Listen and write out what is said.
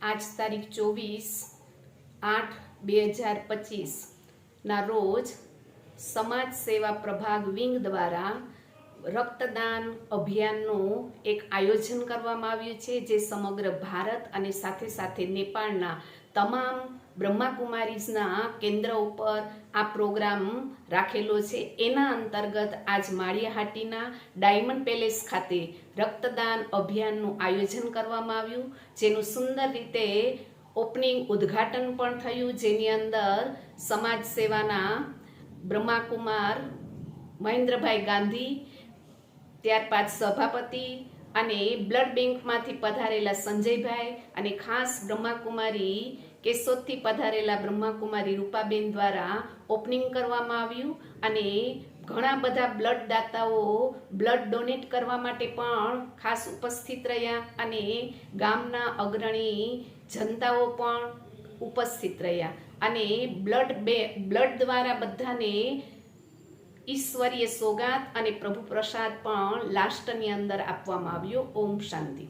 આજ તારીખ ચોવીસ આઠ બે હજાર પચીસના રોજ સમાજ સેવા પ્રભાગ વિંગ દ્વારા રક્તદાન અભિયાનનું એક આયોજન કરવામાં આવ્યું છે, જે સમગ્ર ભારત અને સાથે સાથે નેપાળના તમામ બ્રહ્માકુમારીઝના કેન્દ્ર ઉપર આ પ્રોગ્રામ રાખેલો છે. એના અંતર્ગત આજ માળિયાહાટીના ડાયમંડ પેલેસ ખાતે રક્તદાન અભિયાનનું આયોજન કરવામાં આવ્યું, જેનું સુંદર રીતે ઓપનિંગ ઉદ્ઘાટન પણ થયું. જેની અંદર સમાજ સેવાના બ્રહ્માકુમાર મહેન્દ્રભાઈ ગાંધી ત્યારબાદ સભાપતિ અને બ્લડ બેંકમાંથી પધારેલા સંજયભાઈ અને ખાસ બ્રહ્માકુમારી કેશોદથી પધારેલા બ્રહ્માકુમારી રૂપાબેન દ્વારા ઓપનિંગ કરવામાં આવ્યું અને ઘણા બધા બ્લડ દાતાઓ બ્લડ ડોનેટ કરવા માટે પણ ખાસ ઉપસ્થિત રહ્યા અને ગામના અગ્રણી જનતાઓ પણ ઉપસ્થિત રહ્યા અને બ્લડ બે, બ્લડ દ્વારા બધાને ઈશ્વરીય સોગાત અને પ્રભુ પ્રસાદ પણ લાસ્ટની અંદર આપવામાં આવ્યો. ઓમ શાંતિ.